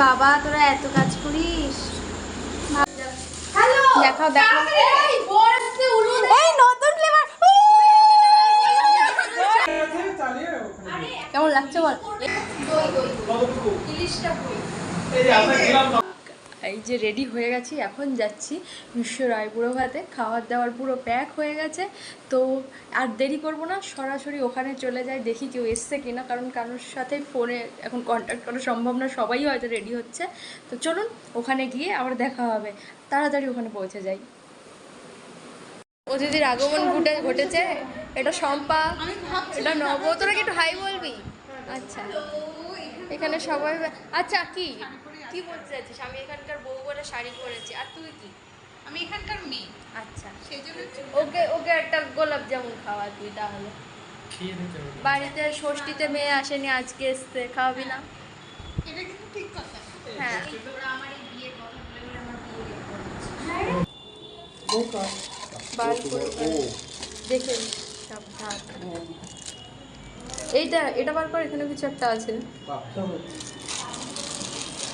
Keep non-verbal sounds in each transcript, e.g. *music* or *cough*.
বাবা তোরা এত কাজ করিস? হ্যালো দেখাও, দেখাও। এই বর আসছে উলুন এই নতুন ফ্লেভার কেমন লাগছে বল? ইলিশটা এই যে রেডি হয়ে গেছি, এখন যাচ্ছি বিশ্ব রায়পুরো ভাতে খাওয়ার দাওয়ার পুরো প্যাক হয়ে গেছে। তো আর দেরি করব না, সরাসরি ওখানে চলে যাই, দেখি কেউ এসছে কিনা, কারণ কারোর সাথে ফোনে এখন কন্ট্যাক্ট করা সম্ভব না, সবাই হয়তো রেডি হচ্ছে। তো চলুন, ওখানে গিয়ে আবার দেখা হবে। তাড়াতাড়ি ওখানে পৌঁছে যাই। অতিথির আগমন ঘটে ঘটেছে। এটা শম্পা, এটা নব, তোরা কি একটু হাই বলবি? আচ্ছা। এখানে সবাই আচ্ছা কি? কি বলতে চাইছিস? আমি এখানকার বউ বলে শাড়ি পরেছি। আর তুই কি? আমি এখানকার মেয়ে। আচ্ছা। সেই জন্য ওকে ওকে একটা গোলাপ জামুন খাওয়া তুই তাহলে। বাড়িতে ষষ্ঠীতে মেয়ে আসেনি আজকে এসছে খাওয়াবি না? এটা কিন্তু ঠিক কথা। হ্যাঁ। তোরা আমার এই বিয়ের কথা বলে বলে আমার বিয়ে রেট বোকা বার করে দেখে সাবধান। এইটা এটা বার কর এখানে কিছু একটা আছে।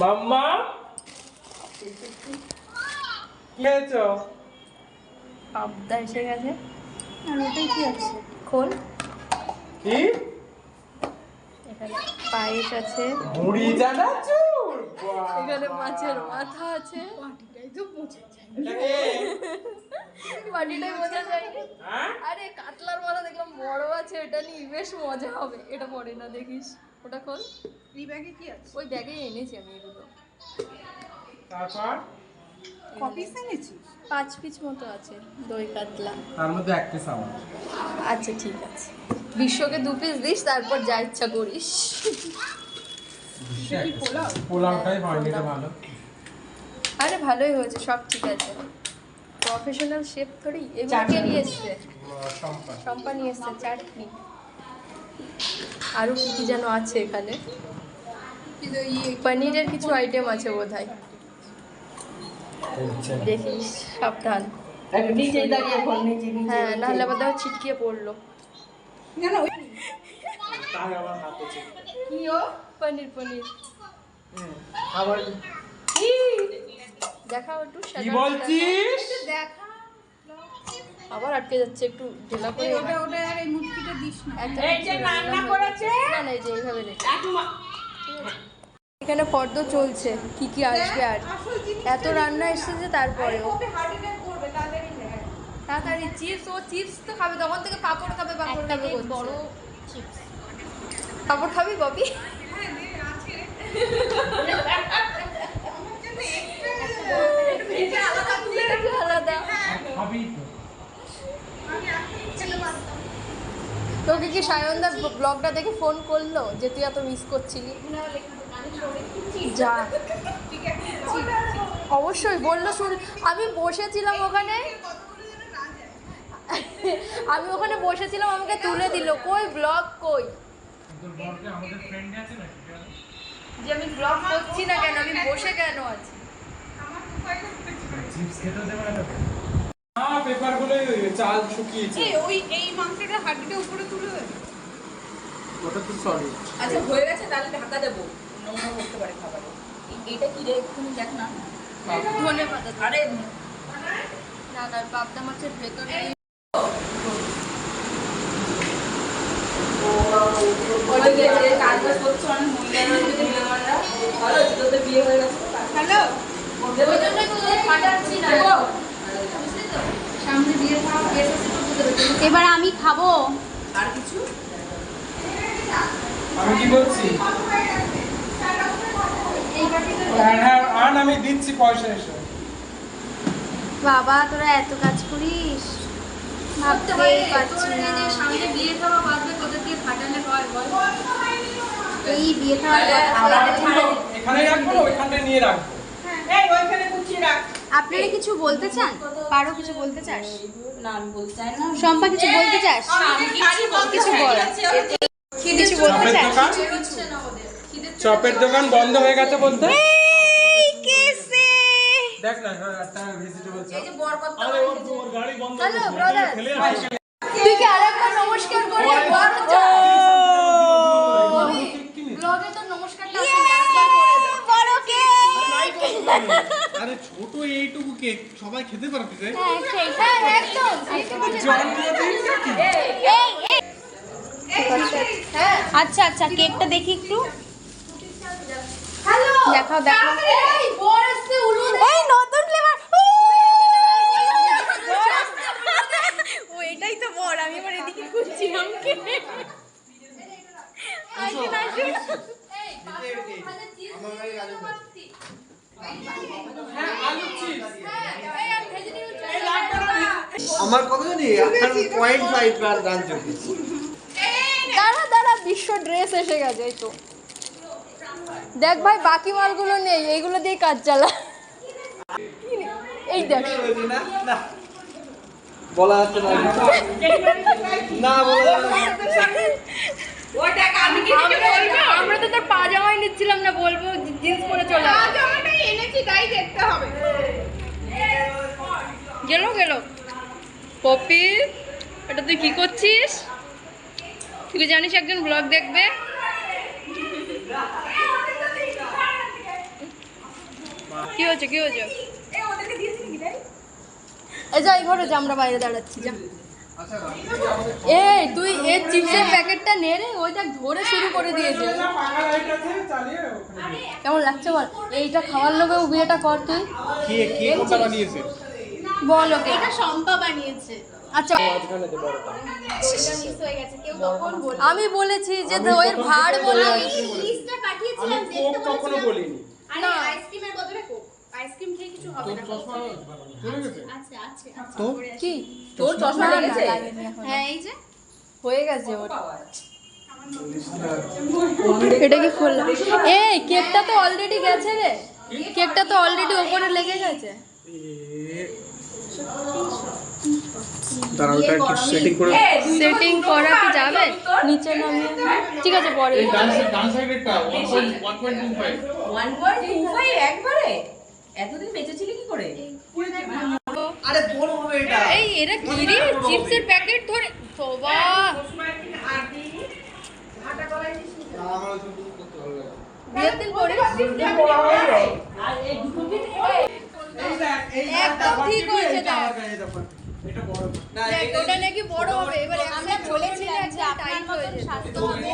মাম্মা? কি খেয়েছো? পাবদা এসে গেছে। আর ওটাই কি আছে? খোল। কি? এখানে পায়েস আছে। মুড়ি জানাচুর? এখানে মাছের মাথা আছে। বোঝা যায় এটাকে বাটিটাই বোঝা যায়নি হ্যাঁ? আরে কাতলার মাথা দেখলাম বড় আছে এটা নিয়ে বেশ মজা হবে। এটা পরে না দেখিস। ওটা খোল। এই ব্যাগে কি আছে? ওই ব্যাগেই এনেছি আমি এগুলো তারপর? কপি এনেছিস? পাঁচ পিস মতো আছে দই কাতলা। তার মধ্যে এক পিস আমার। আচ্ছা ঠিক আছে। বিশ্বকে দু পিস দিস তারপর যা ইচ্ছা করিস। পোলাওটাই হয়নি এটা ভালো। আরে ভালোই হয়েছে সব ঠিক আছে। প্রফেশনাল শেফ থরি এগুলোকে নিয়ে এসছে? সম্পা শম্পা। নিয়ে এসছে চাটনি। আরও কী কী যেন আছে এখানে? পনিরের কিছু আইটেম আছে বোধ হয় দেখিস সাবধান হ্যাঁ নাহলে আবার ছিটকিয়ে পড়ল। কি পনির পনির। আবার দেখাও একটু কি বলছিস? দেখা। আবার আটকে যাচ্ছে একটু ঢেলা করে। ওটা ওটা আর এই মুটকিটা দিস না। এই যে রান্না করেছে? না না এই যে এইভাবে নে। এখানে পর্দ চলছে কি কি আসবে আর? এত রান্না এসেছে তারপরেও ওকে হার্ট তাড়াতাড়ি চিপস ও চিপস তো খাবে তখন থেকে পাপড় খাবে পাপড় খাবে বড় চিপস। পাপড় খাবি ববি? হ্যাঁ আছে। *laughs* তোকে কি সায়নদার ব্লগটা দেখে ফোন করল যে তুই এত মিস করছিলি? যা। অবশ্যই বলল শুন আমি বসেছিলাম ওখানে। আমি ওখানে বসেছিলাম আমাকে তুলে দিল। কই ব্লগ কই? যে আমি ব্লগ করছি না কেন আমি বসে কেন আছি? চিপস খেতে দেবে না তোকে হ্যাঁ পেপারগুলো চাল শুকিয়েছে। এই ওই এই মাংসটা হাড্ডিটা উপরে তুলে ওটা তো সরি আচ্ছা হয়ে গেছে তাহলে ঢাকা দেবো। নোংরা করতে পারে খাবারে। এইটা কি রে? তুমি দেখ না। ধনে পাতা। আরে না না পাবদা মাছের ভেতরে কাজ বাজ করছ অনেক মহিলারা বিয়ে হয়ে গেছে হ্যালো? ওই জন্যই তো তোদের ফাটাচ্ছি না বুঝলি তো সামনে বিয়ে খাওয়া বিয়ে তো তোদের ওই এবার আমি খাব। আর কিছু? আমি কি বলছি? হ্যাঁ হ্যাঁ আন আমি দিচ্ছি পয়সা এসে। বাবা তোরা এত কাজ করিস? ভাবতে ভাবতেই পারছি না। সামনে বিয়ে খাওয়া বাদবে দিয়ে ফাটালে হয় বল। এই বিয়ে খাওয়ার কথা এখানে রাখব না ওইখানটায় নিয়ে রাখব। আপনারা কিছু বলতে চান? পারো কিছু বলতে চাস? বলতে শম্পা কিছু বলতে চাস? কিছু বলতে কিছু বল। কিছু বলতে চপের চাস? দোকান? চপের দোকান বন্ধ হয়ে গেছে বলতে? দেখ না একটা ভেজিটেবল চপ আরে ওর গাড়ি বন্ধ হ্যালো হয়ে ব্রাদার তুই কি আরেকবার নমস্কার করে দে এইটুকু কেক সবাই খেতে পারবে যে হ্যাঁ সেটা একদম আচ্ছা আচ্ছা কেকটা দেখি একটু। দেখাও দেখাও এই নতুন ফ্লেভার ও এটাই তো বর আমি এবার এদিকে খুঁজছিলাম কে আসুন আসুন আমার কত জানি এখন পয়েন্ট ফাইভ দাঁড়া দাঁড়া বিশ্ব ড্রেস এসে গেছে এই তো। দেখ ভাই বাকি মালগুলো নেই এইগুলো দিয়ে কাজ চালা। এই দেখ। না। না বলা যাচ্ছে না। না বলা ওটা আমি কি আমরা তো তোর পাজামাই নিচ্ছিলাম না বলব জিন্স পরে চলে আয়। জামাটা এনেছি তাই দেখতে হবে। গেল গেল। পপি এটা তুই কি করছিস? তুই জানিস একজন ব্লগ দেখবে? কি হয়েছে কি হয়েছে? এই যা এই ঘরে যা আমরা বাইরে দাঁড়াচ্ছি যা। এই তুই এই চিপসের প্যাকেটটা নে রে ওই দেখ ধরে শুরু করে দিয়েছে। কেমন লাগছে বল? এইটা খাওয়ার লোকেও বিয়েটা কর তুই। বল ওকে। এটা শম্পা বানিয়েছে। আচ্ছা। হয়ে আমি বলেছি যে ওই ভাড় বলে লিস্টটা পাঠিয়েছিলাম দেখতে বলেছিলাম। আরে আইসক্রিমের বদলে কোক আইসক্রিম খেয়ে কিছু হবে না। চশমা চলে গেছে? আছে আছে আছে তো কি? তোর চশমা লেগেছে? হ্যাঁ এই যে। হয়ে গেছে ওর। এটা কি খুললাম? এই কেকটা তো অলরেডি গেছে রে। কেকটা তো অলরেডি ওপরে লেগে গেছে। দাঁড়াও একটু সেটিং করে সেটিং করা কি যাবে নিচে নামিয়ে ঠিক আছে পরে এই ডান ডান সাইডেরটা 1.25 ওয়ান পয়েন্ট টু ফাইভ একবারে এতদিন বেঁচেছিলি কি করে আরে বড় হবে এটা এই এরা কি রে চিপসের প্যাকেট ধরে বিয়ের দিন পরে একদম ঠিক হয়েছে দেখ এটা বড় না দেখ এটা ওটা নাকি বড় হবে এবার আমরা আমরা বলেছিলাম যে আপনার মতন স্বাস্থ্য হবে।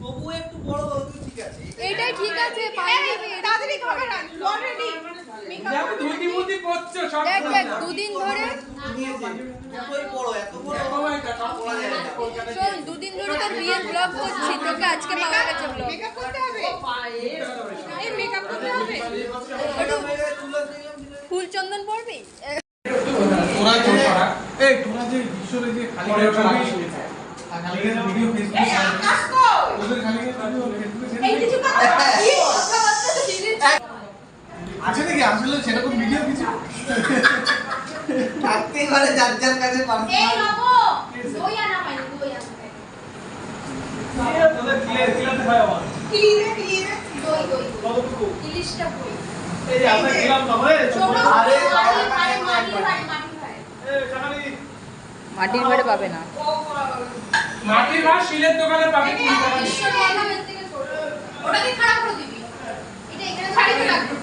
তবু একটু বড় হতো ঠিক আছে এটাই ঠিক আছে তাড়াতাড়ি খাবে না। অলরেডি দেখো ধুতি মুতি করছ সব দেখ দেখ দুদিন ধরে। শোন দুদিন ধরে তোর বিয়ের ব্লগ করছি তোকে আজকে পাওয়া গেছে ব্লগ মেকআপ করতে হবে? এই মেকআপ করতে হবে? একটু হয়ে গেছে, চুলো দিলাম, দিলাম। ফুল চন্দন যে যে যে খালি ছবি খালি ভিডিও ফেসবুকে ওদের খালি ফেসবুকে আছে নাকি? আসলে সেরকম ভিডিও কিছু? থাকতেই পারে যার যার কাছে এই বাবু দই আনা হয়নি দই আনা তোদের ক্লিয়ার ক্লিয়ার হয় আমার ক্লিয়ার ক্লিয়ার দই দই কতটুকু ইলিশটা কই এই যে আমরা গেলাম তবে। ছোট আরে, আরে, মাটি ভাই মাটি ভাই এই কাহানি মাটির ঘরে পাবে না। মাটির ভাত শিলের দোকানে পাবি ছোট ওটাকে খারাপ করে দিবি। এটা এখানে ছাড়িয়ে রাখবি।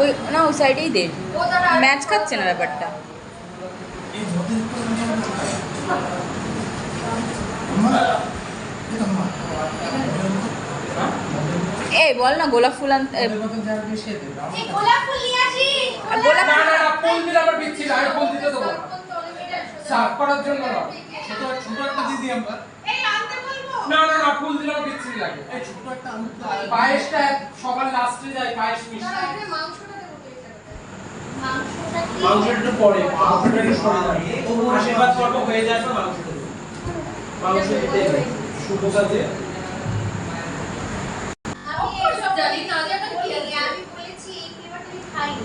ওই না ওই সাইডেই দে। ম্যাচ খাচ্ছে না ব্যাপারটা। এই *laughs* বল না গোলাপ ফুল আনতে এই। গোলাপ ফুল নিয়ে আসি। গোলাপ না না না ফুল দিলে আবার বিচ্ছি আমি ফুল দিতে দেবো সাফ করার জন্য না। ছোট ছোট একটা দিদি আমরা। এই আনতে বলব? না না না ফুল দিলে আমার বিচ্ছি লাগে। এই ছোট একটা আনতে পায়েসটা সবার লাস্টে যায় পায়েস মিষ্টি মাংসটা দেবো মাংসটা মাংসটা একটু পরে মাংসটা একটু সরে যাবে আশীর্বাদ পর্ব হয়ে মাংস দেবে। মাংস দিতে শুভ কাজে আমি এইসব জানি না জানি কি আছে আমি বলেছি এই ফ্লেভারটা আমি খাইনি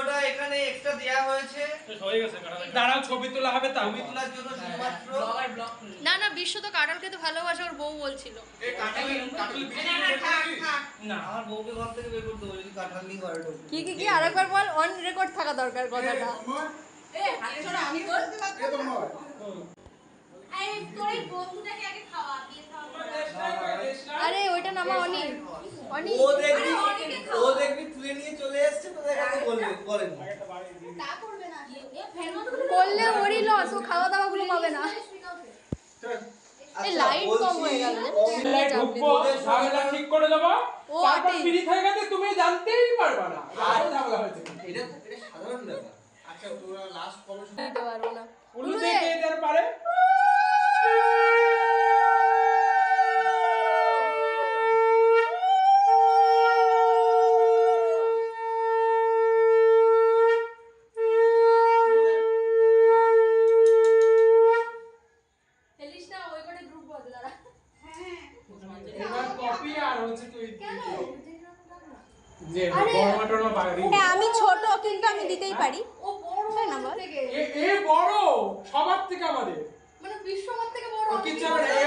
লোগোটা এখানে এক্সট্রা দেয়া হয়েছে হয়ে গেছে দাঁড়াও ছবি তোলা হবে তো ছবি তোলার জন্য শুধুমাত্র না না বিশ্ব তো কাটালকে তো ভালোবাসে ওর বউ বলছিল না আমার বউকে ঘর থেকে বের করতে কাটাল কি কি কি আরেকবার বল অন রেকর্ড থাকা দরকার কথাটা এ আমি আরে আরে ওইটা নামা অনিল ও দেখবি। ও দেখবি তুলে নিয়ে চলে এসছে তোদের কাছে বলবে বলেন তা করবে না। ফের ওরই লস ও খাওয়া দাওয়া গুলো পাবে না। এই লাইট কম হয়ে গেল। ঝামেলা ঠিক করে দেবো। ও তারপর। পিরিত হয়ে গেছে তুমি জানতেই পারবা না। আর ঝামেলা হয়েছে। এটা এটা সাধারণ ব্যাপার। আচ্ছা তোরা লাস্ট কবে দিতে পারব না। উলু দেখে এদের পারে ফেলিস না ওই করে গ্রুপ বদে দাঁড়া এবার কপি আর হচ্ছে তুই কেন যে আরে। বড় টড়া বাড়ি হ্যাঁ আমি ছোট কিন্তু আমি দিতেই পারি। ও বড় না বল? এ এ বড়? সবার থেকে আমাদের। মানে বিশ্ব থেকে বড় কিচ্ছু আমার এই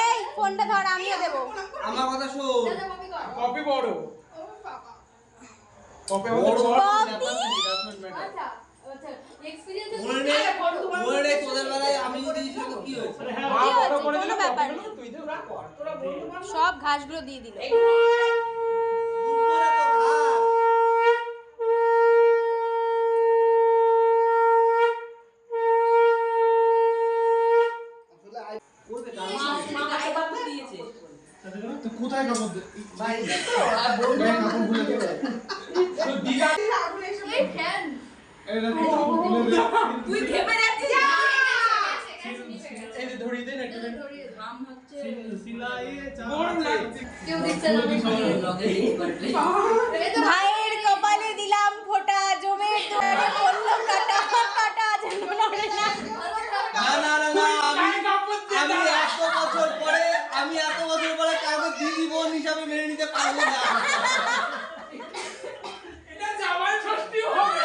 এই ফোনটা ধর আমিও দেবো। আমার কথা শোন। কপি কর। কপি বড়। কপি আচ্ছা এক্সপেরিয়েন্স মনে বান্ধব সব ঘাসগুলো দিয়ে দিল দুপুরে তো ঘাস করবে কাজ। মা আশীর্বাদ করে দিয়েছে কোথায় কাপড় দে ভাই কাপড় খুলে দে তো দিদা এই ফ্যান এটা তুই কাপড় খুলে দে তুই ঘেমে যাচ্ছিস এই যে ধরিয়ে দেন একটু ঘাম হচ্ছে গরম লাগছে কেউ দিচ্ছে না এই তো ভাইয়ের কপালে দিলাম ফোঁটা জমে দুয়ারে পড়ল কাটা কাটা যেন নড়ে না। না না না না আমি গায়ে কাপড় দিয়ে আমি দাও। এত বছর পরে আমি এত বছর পরে কাউকে দিদি বোন হিসাবে মেনে নিতে পারব না এটা জামাই ষষ্ঠী হবে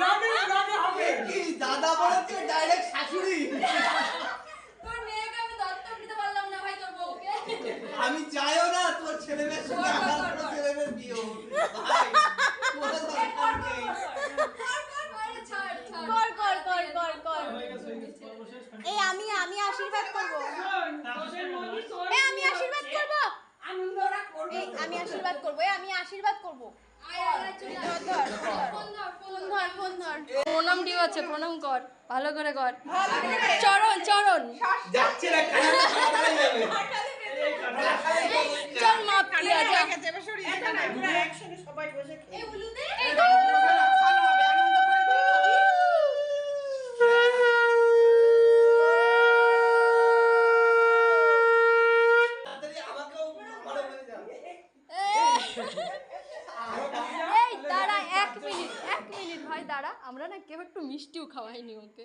লাগে লাগে হবে কি দাদা বলে তো ডাইরেক্ট শাশুড়ি তোর মেয়েকে আমি দত্তক নিতে পারলাম না ভাই তোর বউকে আমি চাইও না তোর ছেলে মেয়ের সঙ্গে আমার কোনো ছেলে মেয়ের বিয়ে হোক ভাই কোনো দরকার নেই আরে ছাড় ছাড় কর কর কর কর কর এই আমি আমি আশীর্বাদ করব। আমি আশীর্বাদ করব। আমি আশীর্বাদ করব আমি আশীর্বাদ করব। আছে প্রণাম কর ভালো করে কর। চরণ চরণ। যাচ্ছে না চল মাপ কি একসঙ্গে সবাই বসে এই উলুদে ভালো হবে আনন্দ করে তুই খাবি তাড়াতাড়ি আমাকেও ঘরে নিয়ে যাবে এই দাঁড়া এক মিনিট এক মিনিট ভাই দাঁড়া আমরা না কেউ একটু মিষ্টিও খাওয়াইনি ওকে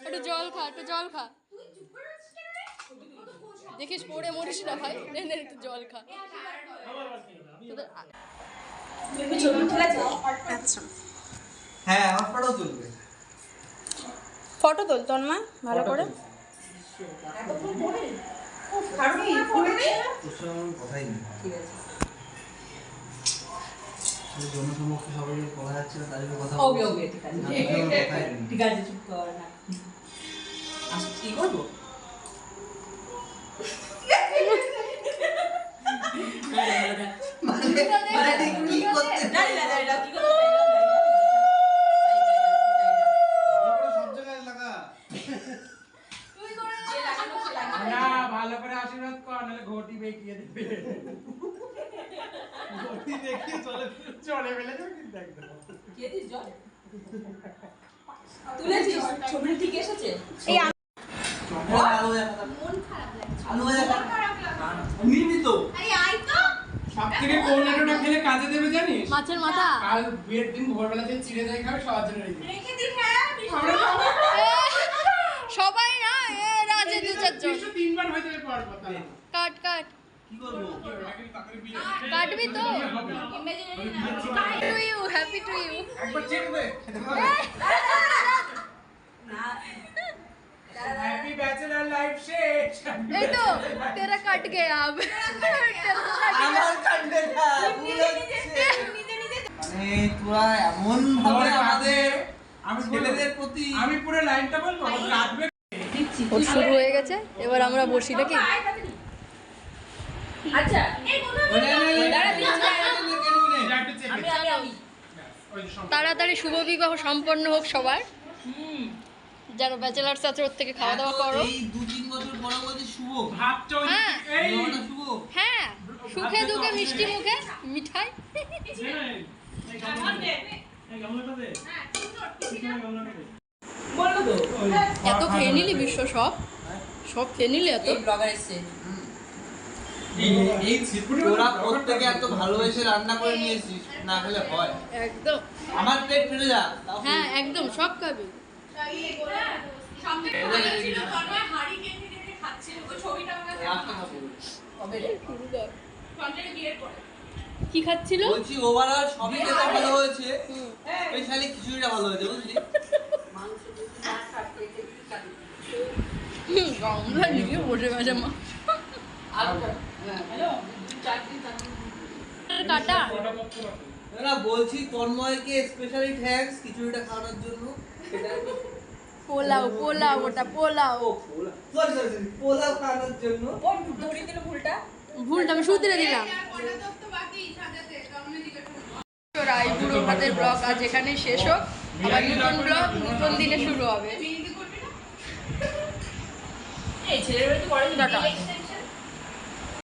একটু জল খা একটু জল খা দেখিস পড়ে মরিস না ভাই একটু জল খা আচ্ছা হ্যাঁ ফটো তুলবে ফটো তোল তন্মা ভালো করে তোর কথাই নেই ঠিক আছে জনসমক্ষে সবাই বলা যাচ্ছে না তাদের কথা ওকে ওকে ঠিক আছে। ঠিক আছে চুপ কর না। আজ কি করব? মানে মানে ঘটি দেখিয়ে চলে চলে ফেলে যাবে কিন্তু একদম। খেয়েছিস জল? তুলেছিস? ছবিটা ঠিক এসেছে? এই আমি- চকলেট আলু দেখা মন খারাপ লাগছে। আলু খারাপ লাগছে। নিবি তো। আরে আয় তো। সব থেকে কোন নাটকটা খেলে কাজে দেবে জানিস? মাছের মাথা। কাল বিয়ের দিন ভোরবেলা যে চিড়ে যাই খাবে সবার জন্য রেখে হ্যাঁ সবাই না এ রাজে দু চারজন তিনবার হয়ে যাবে পর কথা কাট কাট। কাটবি তো to you happy to you একবার চেক দে হ্যাপি ব্যাচেলর লাইফ শেষ এই তো তেরা কাট গয়া अब तेरा तो कट আমার কাণ্ডে না ভুল হচ্ছে। মানে তোরা এমন ভাবে আমাদের আমি ছেলেদের প্রতি আমি পুরো লাইনটা বলবো কাটবে ও শুরু হয়ে গেছে এবার আমরা বসি নাকি আচ্ছা মানে তাড়াতাড়ি শুভ বিবাহ সম্পন্ন হোক সবার যারা ব্যাচেলার্স আছে ওর থেকে খাওয়া দাওয়া করো হ্যাঁ। এই বিবাহটা শুভ হ্যাঁ সুখে দুঃখে মিষ্টি মুখে মিঠাই এত খেয়ে নিলি বিশ্ব সব সব খেয়ে নিলি এত ব্লগার এসছে এই তোরা প্রত্যেকে এত ভালোবেসে রান্না করে নিয়েছিস না খেলে হয়। একদম। আমার পেট ফেলে যা হ্যাঁ একদম সব খাবি। একটা খাব। কবে? রে কি খাচ্ছিল? বলছি ওভারঅল সবই খেতে ভালো হয়েছে। স্পেশালি খিচুড়িটা ভালো হয়েছে বুঝলি? হুম, গামলা নিয়ে বসে গেছে মা। না বলছি তন্ময়কে স্পেশালি থ্যাঙ্কস খিচুড়িটা খাওয়ানোর জন্য। পোলাও পোলাও ওটা pulao. Sorry sorry sorry pulao খাওয়ানোর জন্য। দিল ভুলটা। ভুলটা আমি শুধরে দিলাম। রায়পুর ওখানের ব্লগ আজ এখানেই শেষ হোক। আবার নতুন ব্লগ নতুন দিনে শুরু হবে। এই ছেলের